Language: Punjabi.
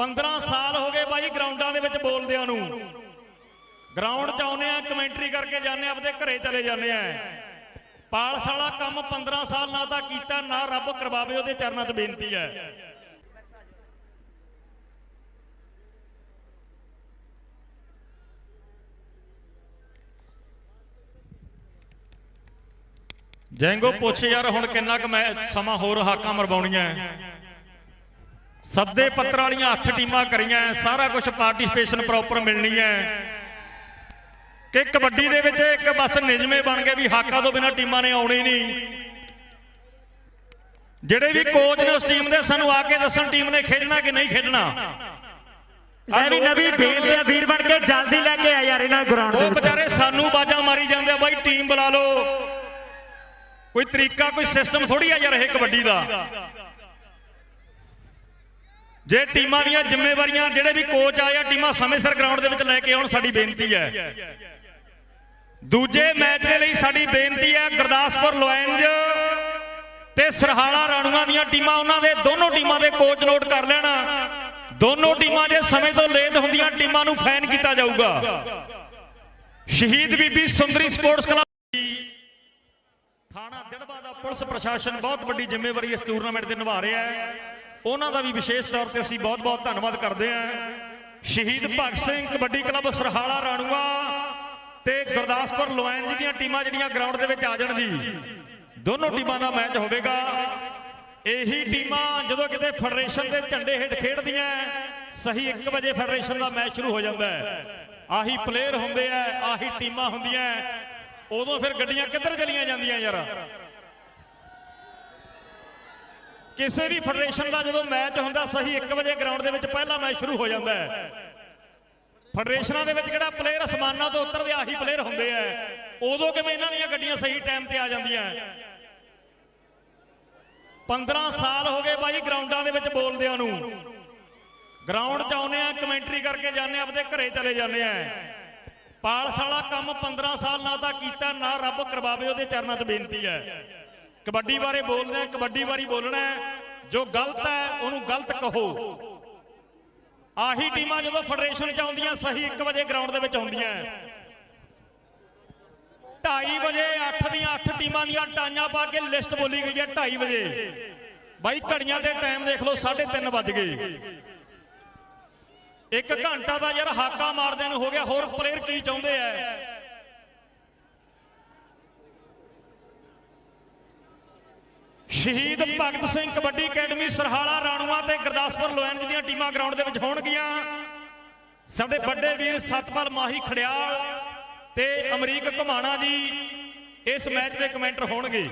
15 ਸਾਲ ਹੋ ਗਏ ਬਾਈ ਗਰਾਊਂਡਾਂ ਦੇ ਵਿੱਚ ਬੋਲਦਿਆਂ ਨੂੰ। ਗਰਾਊਂਡ 'ਚ ਆਉਨੇ ਆ, ਕਮੈਂਟਰੀ ਕਰਕੇ ਜਾਂਦੇ ਆ, ਆਪਦੇ ਘਰੇ ਚਲੇ ਜਾਂਦੇ ਆ। ਪਾਲਸ ਵਾਲਾ ਕੰਮ 15 ਸਾਲ ਨਾ ਤਾਂ ਕੀਤਾ, ਨਾ ਰੱਬ ਕਰਵਾਵੇ, ਉਹਦੇ ਚਰਨਾਂ 'ਚ ਬੇਨਤੀ ਹੈ। ਜੈਂਗੋ, ਪੁੱਛ ਯਾਰ ਹੁਣ ਕਿੰਨਾ ਕੁ ਮੈਂ ਸਮਾਂ ਹੋਰ ਹਾਕਾਂ ਮਰਵਾਉਣੀਆਂ। ਸੱਦੇ ਪੱਤਰ ਵਾਲੀਆਂ 8 ਟੀਮਾਂ ਕਰੀਆਂ ਸਾਰਾ ਕੁਝ ਪਾਰਟਿਸਪੇਸ਼ਨ ਪ੍ਰੋਪਰ ਮਿਲਣੀ ਹੈ। ਕਿ ਕਬੱਡੀ ਦੇ ਵਿੱਚ ਇੱਕ ਬਸ ਨਿਯਮੇ ਬਣ ਗਏ ਵੀ ਹਾਕਾਂ ਤੋਂ ਬਿਨਾ ਟੀਮਾਂ ਨੇ ਆਉਣੀ ਨਹੀਂ। ਜਿਹੜੇ ਵੀ ਕੋਚ ਨੇ ਉਸ ਟੀਮ ਦੇ ਸਾਨੂੰ ਆ ਕੇ ਦੱਸਣ ਟੀਮ ਨੇ ਖੇਡਣਾ ਕਿ ਨਹੀਂ ਖੇਡਣਾ। ਲੈ ਵੀ ਨਵੀਂ ਬੇਨਤੀ ਆ ਵੀਰ ਬਣ ਕੇ ਜਲਦੀ ਲੈ ਕੇ ਆ ਯਾਰ ਇਹਨਾਂ ਗਰਾਊਂਡ ਦੇ ਉਹ ਵਿੱਚ। ਵਿਚਾਰੇ ਸਾਨੂੰ ਬਾਜਾਂ ਮਾਰੀ ਜਾਂਦੇ ਆ ਬਾਈ ਟੀਮ ਬੁਲਾ ਲਓ। ਕੋਈ ਤਰੀਕਾ ਕੋਈ ਸਿਸਟਮ ਥੋੜੀ ਆ ਯਾਰ ਇਹ ਕਬੱਡੀ ਦਾ। ਜੇ ਟੀਮਾਂ ਦੀਆਂ ਜ਼ਿੰਮੇਵਾਰੀਆਂ ਜਿਹੜੇ ਵੀ ਕੋਚ ਆਏ ਆ, ਟੀਮਾਂ ਸਮੇਂ ਸਿਰ ਗਰਾਊਂਡ ਦੇ ਵਿੱਚ ਲੈ ਕੇ ਆਉਣ, ਸਾਡੀ ਬੇਨਤੀ ਹੈ। ਦੂਜੇ ਮੈਚ ਦੇ ਲਈ ਸਾਡੀ ਬੇਨਤੀ ਹੈ ਗੁਰਦਾਸਪੁਰ ਲੋਇੰਜ ਤੇ ਸਰਹਾਲਾ ਰਾਣੂਆਂ ਦੀਆਂ ਟੀਮਾਂ, ਉਹਨਾਂ ਦੇ ਦੋਨੋਂ ਟੀਮਾਂ ਦੇ ਕੋਚ ਨੋਟ ਕਰ ਲੈਣਾ। ਦੋਨੋਂ ਟੀਮਾਂ ਜੇ ਸਮੇਂ ਤੋਂ ਲੇਟ ਹੁੰਦੀਆਂ ਟੀਮਾਂ ਨੂੰ ਫੈਨ ਕੀਤਾ ਜਾਊਗਾ। ਸ਼ਹੀਦ ਬੀਬੀ ਸੁੰਦਰੀ ਸਪੋਰਟਸ ਕਲੱਬ ਥਾਣਾ ਦਿੜਬਾ ਦਾ ਪੁਲਿਸ ਪ੍ਰਸ਼ਾਸਨ ਬਹੁਤ ਵੱਡੀ ਜ਼ਿੰਮੇਵਾਰੀ ਇਸ ਟੂਰਨਾਮੈਂਟ ਦੇ ਨਿਭਾ ਰਿਹਾ ਹੈ। ਉਹਨਾਂ ਦਾ ਵੀ ਵਿਸ਼ੇਸ਼ ਤੌਰ ਤੇ ਅਸੀਂ ਬਹੁਤ-ਬਹੁਤ ਧੰਨਵਾਦ ਕਰਦੇ ਹਾਂ। ਸ਼ਹੀਦ ਭਗਤ ਸਿੰਘ ਕਬੱਡੀ ਕਲੱਬ ਸਰਹਾਲਾ ਰਾਣੂਆ ਤੇ ਗੁਰਦਾਸਪੁਰ ਲੋਇਨ ਜੀ ਦੀਆਂ ਟੀਮਾਂ ਜਿਹੜੀਆਂ ਗਰਾਊਂਡ ਦੇ ਵਿੱਚ ਆ ਜਾਣ ਜੀ ਦੋਨੋਂ ਟੀਮਾਂ ਦਾ ਮੈਚ ਹੋਵੇਗਾ। ਇਹੀ ਟੀਮਾਂ ਜਦੋਂ ਕਿਤੇ ਫੈਡਰੇਸ਼ਨ ਦੇ ਝੰਡੇ ਹੇਠ ਖੇਡਦੀਆਂ, ਸਹੀ 1 ਵਜੇ ਫੈਡਰੇਸ਼ਨ ਦਾ ਮੈਚ ਸ਼ੁਰੂ ਹੋ ਜਾਂਦਾ ਹੈ। ਆਹੀ ਪਲੇਅਰ ਹੁੰਦੇ ਆ, ਆਹੀ ਟੀਮਾਂ ਹੁੰਦੀਆਂ। ਉਦੋਂ ਫਿਰ ਗੱਡੀਆਂ ਕਿੱਧਰ ਚਲੀਆਂ ਜਾਂਦੀਆਂ ਯਾਰ? ਕਿਸੇ ਵੀ ਫੈਡਰੇਸ਼ਨ ਦਾ ਜਦੋਂ ਮੈਚ ਹੁੰਦਾ ਸਹੀ 1 ਵਜੇ ਗਰਾਊਂਡ ਦੇ ਵਿੱਚ ਪਹਿਲਾ ਮੈਚ ਸ਼ੁਰੂ ਹੋ ਜਾਂਦਾ ਹੈ। ਫੈਡਰੇਸ਼ਨਾਂ ਦੇ ਵਿੱਚ ਕਿਹੜਾ ਪਲੇਅਰ ਅਸਮਾਨਾਂ ਤੋਂ ਉਤਰਦੇ ਆਹੀ ਪਲੇਅਰ ਹੁੰਦੇ ਆ। ਉਦੋਂ ਕਿਵੇਂ ਇਹਨਾਂ ਦੀਆਂ ਗੱਡੀਆਂ ਸਹੀ ਟਾਈਮ ਤੇ ਆ ਜਾਂਦੀਆਂ 15 ਸਾਲ ਹੋ ਗਏ ਬਾਈ ਗਰਾਊਂਡਾਂ ਦੇ ਵਿੱਚ ਬੋਲਦਿਆਂ ਨੂੰ। ਗਰਾਊਂਡ 'ਚ ਆਉਨੇ ਆ ਕਮੈਂਟਰੀ ਕਰਕੇ ਜਾਂਦੇ ਆ, ਆਪਦੇ ਘਰੇ ਚਲੇ ਜਾਂਦੇ ਆ। ਪਾਲਸ ਵਾਲਾ ਕੰਮ 15 ਸਾਲ ਨਾ ਤਾਂ ਕੀਤਾ, ਨਾ ਰੱਬ ਕਰਵਾਵੇ, ਉਹਦੇ ਚਰਨਾਂ 'ਚ ਬੇਨਤੀ ਹੈ। ਕਬੱਡੀ ਬਾਰੇ ਬੋਲਣਾ ਆ ਕਬੱਡੀ ਬਾਰੇ ਬੋਲਣਾ ਹੈ। ਜੋ ਗਲਤ ਹੈ, ਉਹਨੂੰ ਗਲਤ ਕਹੋ। ਆਹੀ ਟੀਮਾਂ ਜਦੋਂ ਫੈਡਰੇਸ਼ਨ 'ਚ ਆਉਂਦੀਆਂ, ਸਹੀ 1 ਵਜੇ ਗਰਾਊਂਡ ਦੇ ਵਿੱਚ ਆਉਂਦੀਆਂ 2:30 ਵਜੇ 8 ਦੀਆਂ 8 ਟੀਮਾਂ ਦੀਆਂ ਟਾਈਆਂ ਪਾ ਕੇ ਲਿਸਟ ਬੋਲੀ ਗਈ ਹੈ 2:30 ਵਜੇ। ਬਾਈ, ਘੜੀਆਂ ਦੇ ਟਾਈਮ ਦੇਖ ਲਓ 3:30 ਵੱਜ ਗਏ। ਇੱਕ ਘੰਟਾ ਦਾ ਯਾਰ ਹਾਕਾ ਮਾਰਦੇ ਨੂੰ ਹੋ ਗਿਆ, ਹੋਰ ਪਲੇਅਰ ਕੀ ਚਾਹੁੰਦੇ ਆ? ਸ਼ਹੀਦ ਭਗਤ ਸਿੰਘ ਕਬੱਡੀ ਅਕੈਡਮੀ ਸਰਹਾਲਾ, ਰਾਣੂਆ ਤੇ ਗੁਰਦਾਸਪੁਰ ਲੋਇੰਜ ਦੀਆਂ ਟੀਮਾਂ ਗਰਾਊਂਡ ਦੇ ਵਿੱਚ ਹੋਣਗੀਆਂ। ਸਾਡੇ ਵੱਡੇ ਵੀਰ ਸਤਪਾਲ ਮਾਹੀ ਖੜਿਆਲ ਤੇ ਅਮਰੀਕ ਘੁਮਾਣਾ ਜੀ, ਇਸ ਮੈਚ ਦੇ ਕਮੈਂਟਰ ਹੋਣਗੇ।